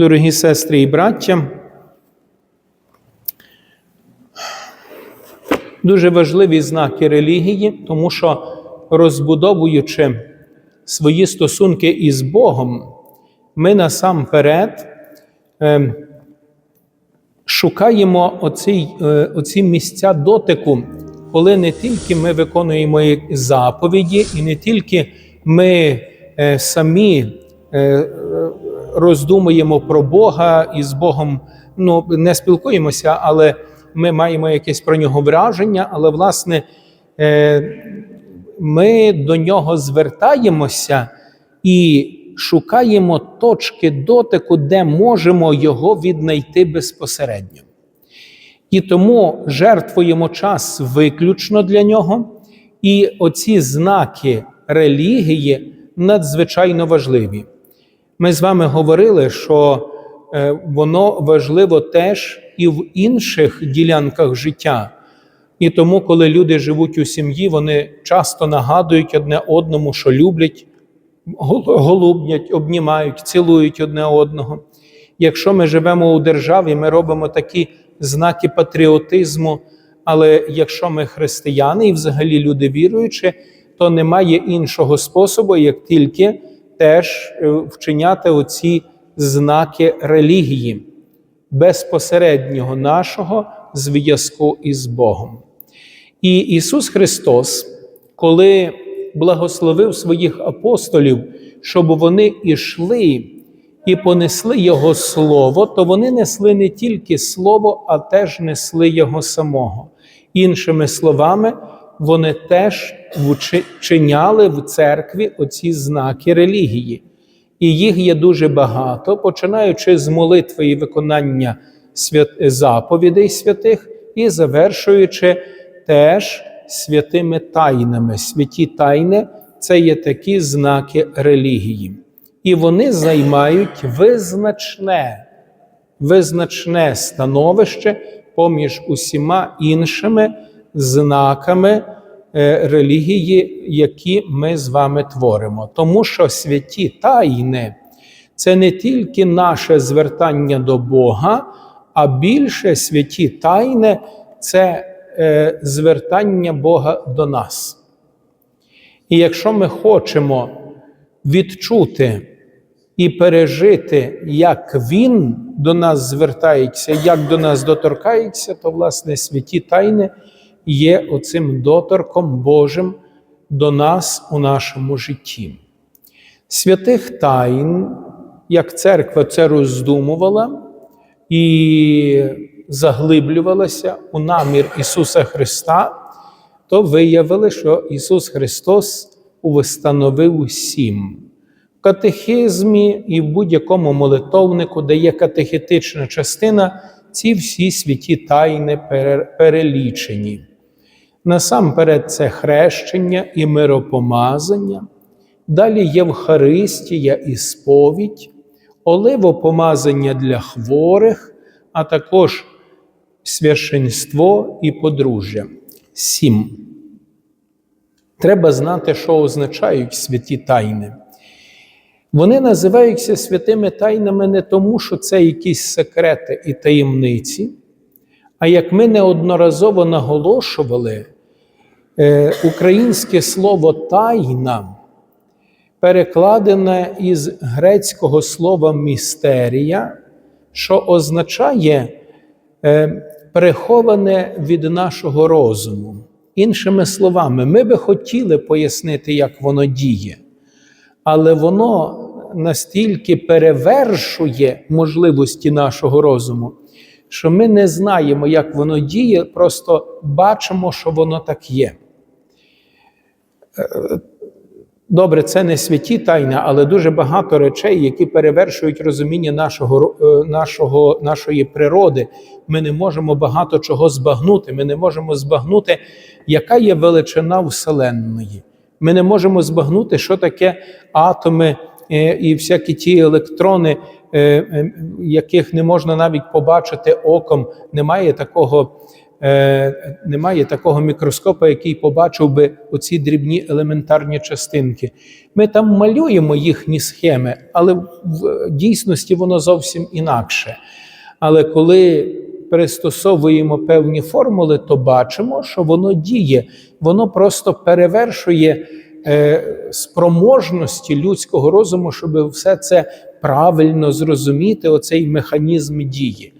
Дорогі сестри і браття, дуже важливі знаки релігії, тому що розбудовуючи свої стосунки із Богом, ми насамперед е, шукаємо оці, е, оці місця дотику, коли не тільки ми виконуємо заповіді, і не тільки ми е, самі е, роздумуємо про Бога і з Богом ну, не спілкуємося, але ми маємо якесь про нього враження, але власне е, ми до нього звертаємося і шукаємо точки дотику, де можемо його віднайти безпосередньо. І тому жертвуємо час виключно для нього, і оці знаки релігії надзвичайно важливі. Ми з вами говорили, що е, воно важливо теж і в інших ділянках життя. І тому, коли люди живуть у сім'ї, вони часто нагадують одне одному, що люблять, голубнять, обнімають, цілують одне одного. Якщо ми живемо у державі, ми робимо такі знаки патріотизму. Але якщо ми християни і взагалі люди віруючі, то немає іншого способу, як тільки теж е, вчиняти оці знаки релігії, безпосереднього нашого зв'язку із Богом. І Ісус Христос, коли благословив своїх апостолів, щоб вони ішли і понесли Його Слово, то вони несли не тільки Слово, а теж несли Його самого. Іншими словами, вони теж вчиняли в церкві оці знаки релігії. І їх є дуже багато, починаючи з молитви і виконання свят... заповідей святих, і завершуючи теж святими тайнами. Святі тайни це є такі знаки релігії. І вони займають визначне, визначне становище поміж усіма іншими знаками е, релігії, які ми з вами творимо. Тому що святі тайни це не тільки наше звертання до Бога, а більше святі тайни це е, звертання Бога до нас. І якщо ми хочемо відчути і пережити, як Він до нас звертається, як до нас доторкається, то, власне, святі тайни є оцим доторком Божим до нас у нашому житті. Святих тайн, як церква це роздумувала і заглиблювалася у намір Ісуса Христа, то виявили, що Ісус Христос установив сім. В катехизмі і в будь-якому молитовнику, де є катехетична частина, ці всі святі тайни перелічені. Насамперед, це хрещення і миропомазання, далі Євхаристія і сповідь, оливопомазання для хворих, а також священство і подружжя. Сім. Треба знати, що означають святі тайни. Вони називаються святими тайнами не тому, що це якісь секрети і таємниці, а як ми неодноразово наголошували, е, українське слово тайна перекладене із грецького слова містерія, що означає е, приховане від нашого розуму. Іншими словами, ми би хотіли пояснити, як воно діє, але воно настільки перевершує можливості нашого розуму, що ми не знаємо, як воно діє, просто бачимо, що воно так є. Е, добре, це не святі тайни, але дуже багато речей, які перевершують розуміння нашого, е, нашого, нашої природи. Ми не можемо багато чого збагнути. Ми не можемо збагнути, яка є величина Вселенної. Ми не можемо збагнути, що таке атоми е, і всякі ті електрони, яких не можна навіть побачити оком. Немає такого е, немає такого мікроскопа, який побачив би оці дрібні елементарні частинки. Ми там малюємо їхні схеми, але в дійсності воно зовсім інакше. Але коли пристосовуємо певні формули, то бачимо, що воно діє, воно просто перевершує е, спроможності людського розуму, щоб все це правильно зрозуміти, оцей механізм дії.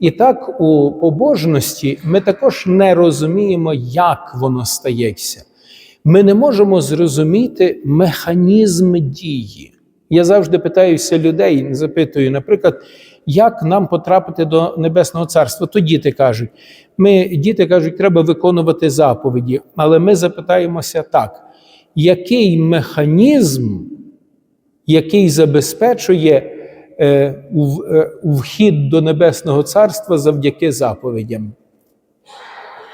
І так у побожності ми також не розуміємо, як воно стається. Ми не можемо зрозуміти механізм дії. Я завжди питаюся людей, запитую, наприклад, як нам потрапити до Небесного Царства? То діти кажуть. Ми, діти кажуть, треба виконувати заповіді, але ми запитаємося так: який механізм, який забезпечує е, е, вхід до Небесного Царства завдяки заповідям?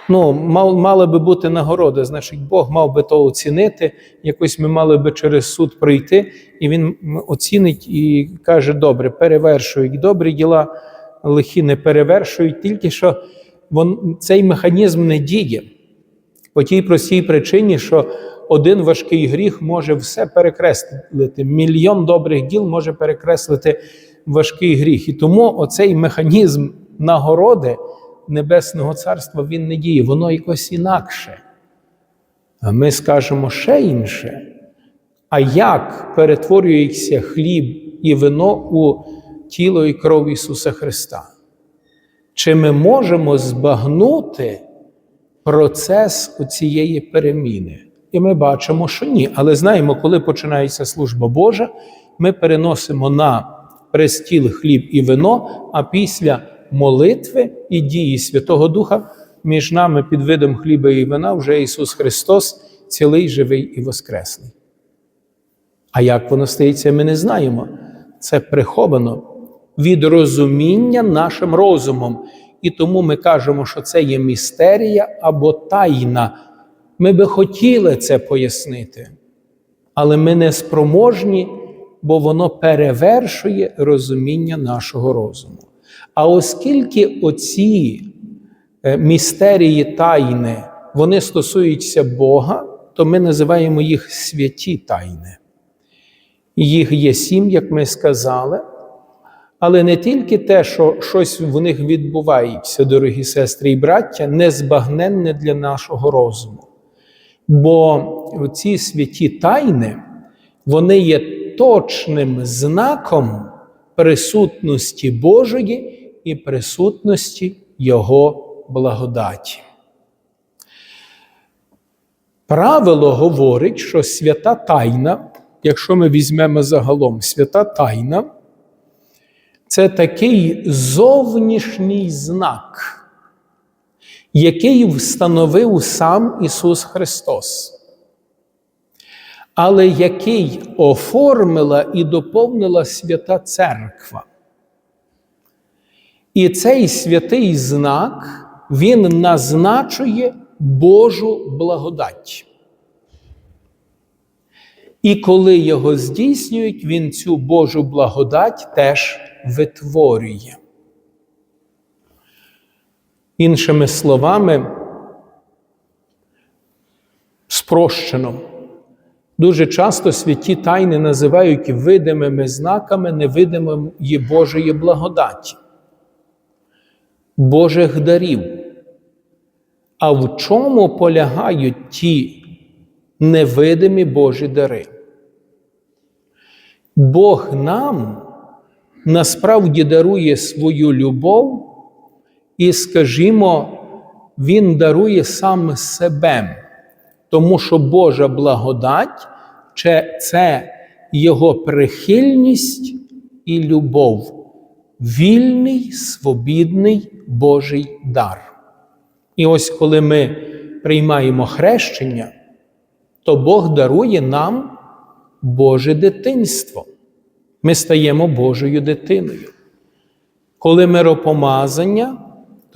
Ну, мала би бути нагорода, значить, Бог мав би то оцінити. Якось ми мали би через суд пройти, і він оцінить і каже: добре, перевершують добрі діла, лихі не перевершують, тільки що вон, цей механізм не діє. По тій простій причині, що один важкий гріх може все перекреслити. Мільйон добрих діл може перекреслити важкий гріх. І тому оцей механізм нагороди Небесного Царства він не діє, воно якось інакше. А ми скажемо ще інше. А як перетворюється хліб і вино у тіло і кров Ісуса Христа? Чи ми можемо збагнути процес цієї переміни? І ми бачимо, що ні. Але знаємо, коли починається служба Божа, ми переносимо на престіл хліб і вино, а після молитви і дії Святого Духа між нами під видом хліба і вина вже Ісус Христос, цілий, живий і воскреслий. А як воно стається, ми не знаємо. Це приховано від розуміння нашим розумом. І тому ми кажемо, що це є містерія або тайна. Ми би хотіли це пояснити, але ми не спроможні, бо воно перевершує розуміння нашого розуму. А оскільки оці е, містерії тайни, вони стосуються Бога, то ми називаємо їх святі тайни. Їх є сім, як ми сказали. Але не тільки те, що щось в них відбувається, дорогі сестри і браття, незбагненне для нашого розуму. Бо ці святі тайни, вони є точним знаком присутності Божої і присутності Його благодаті. Правило говорить, що свята тайна, якщо ми візьмемо загалом свята тайна, це такий зовнішній знак, який встановив сам Ісус Христос, але який оформила і доповнила свята Церква. І цей святий знак, він назначує Божу благодать. І коли його здійснюють, він цю Божу благодать теж витворює. Іншими словами, спрощено, дуже часто святі тайни називають видимими знаками невидимої Божої благодаті, Божих дарів. А в чому полягають ті невидимі Божі дари? Бог нам насправді дарує свою любов, і, скажімо, Він дарує сам себе, тому що Божа благодать це Його прихильність і любов, вільний, свобідний Божий дар. І ось коли ми приймаємо хрещення, то Бог дарує нам Боже дитинство. Ми стаємо Божою дитиною. Коли миропомазання,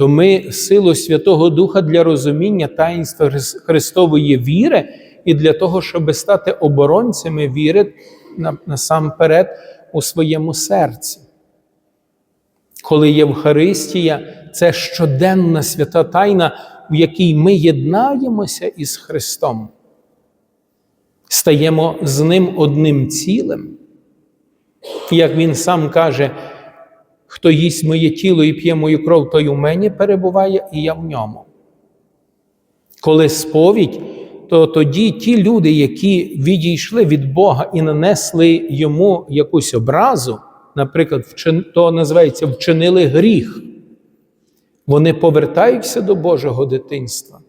то ми силу Святого Духа для розуміння таїнства Христової віри і для того, щоб стати оборонцями віри насамперед у своєму серці. Коли Євхаристія це щоденна свята тайна, в якій ми єднаємося із Христом, стаємо з Ним одним цілим. Як Він сам каже, хто їсть моє тіло і п'є мою кров, той у мені перебуває, і я в ньому. Коли сповідь, то тоді ті люди, які відійшли від Бога і нанесли йому якусь образу, наприклад, то називається вчинили гріх, вони повертаються до Божого дитинства,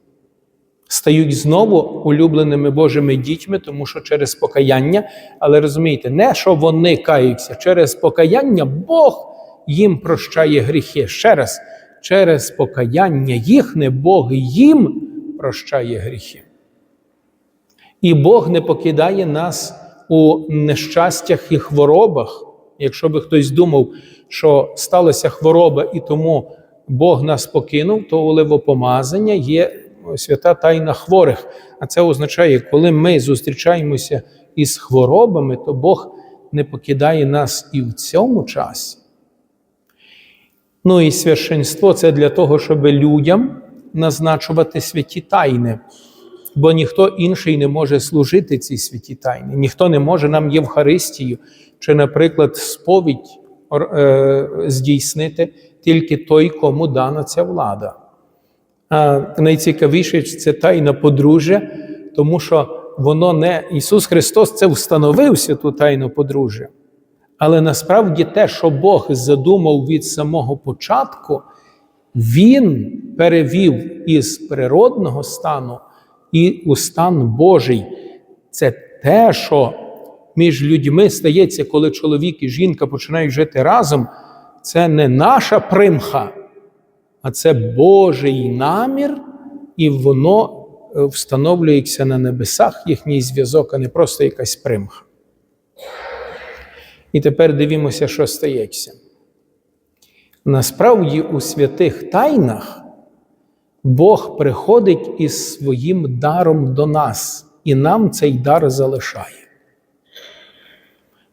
стають знову улюбленими Божими дітьми, тому що через покаяння, але розумієте, не що вони каються, через покаяння Бог їм прощає гріхи. Ще раз, через покаяння їхне Бог їм прощає гріхи. І Бог не покидає нас у нещастях і хворобах. Якщо би хтось думав, що сталася хвороба і тому Бог нас покинув, то оливопомазання є свята тайна хворих. А це означає, коли ми зустрічаємося із хворобами, то Бог не покидає нас і в цьому часі. Ну і священство це для того, щоб людям назначувати святі тайни. Бо ніхто інший не може служити цій святі тайні. Ніхто не може нам Євхаристію чи, наприклад, сповідь е, здійснити тільки той, кому дана ця влада. А найцікавіше це тайна подружжя, тому що воно не Ісус Христос це встановив святу тайну подружжя. Але насправді те, що Бог задумав від самого початку, Він перевів із природного стану і у стан Божий. Це те, що між людьми стається, коли чоловік і жінка починають жити разом, це не наша примха, а це Божий намір, і воно встановлюється на небесах їхній зв'язок, а не просто якась примха. І тепер дивімося, що стається. Насправді, у святих тайнах Бог приходить із своїм даром до нас, і нам цей дар залишає.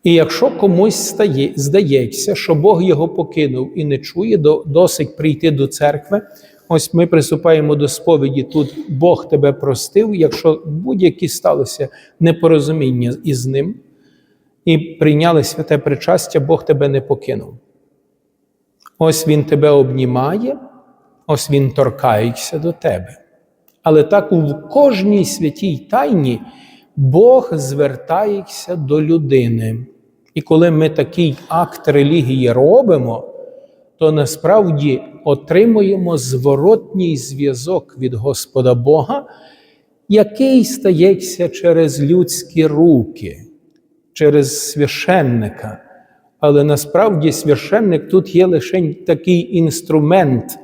І якщо комусь стає, здається, що Бог його покинув і не чує, досить прийти до церкви. Ось ми приступаємо до сповіді, тут Бог тебе простив, якщо будь-які сталося непорозуміння із ним, і прийняли святе причастя, Бог тебе не покинув. Ось Він тебе обнімає, ось Він торкається до тебе. Але так у кожній святій тайні Бог звертається до людини. І коли ми такий акт релігії робимо, то насправді отримуємо зворотній зв'язок від Господа Бога, який стається через людські руки, через священника. Але насправді священник тут є лише такий інструмент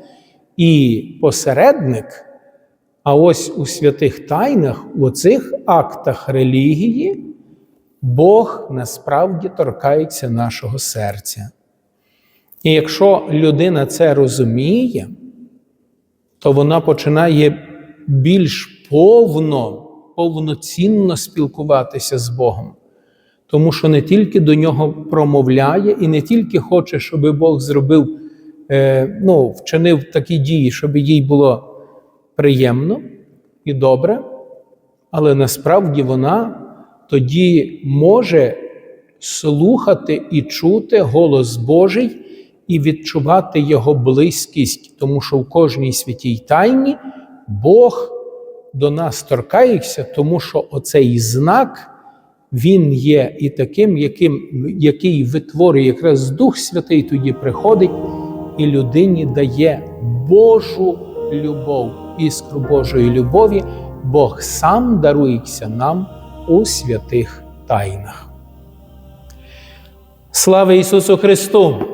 і посередник. А ось у святих тайнах, у цих актах релігії, Бог насправді торкається нашого серця. І якщо людина це розуміє, то вона починає більш повно, повноцінно спілкуватися з Богом. Тому що не тільки до нього промовляє, і не тільки хоче, щоб Бог зробив, е, ну, вчинив такі дії, щоб їй було приємно і добре, але насправді вона тоді може слухати і чути голос Божий і відчувати Його близькість, тому що в кожній святій тайні Бог до нас торкається, тому що оцей знак. Він є і таким, яким, який витворює якраз Дух Святий тоді приходить і людині дає Божу любов, іскру Божої любові, Бог сам дарується нам у святих тайнах. Слава Ісусу Христу!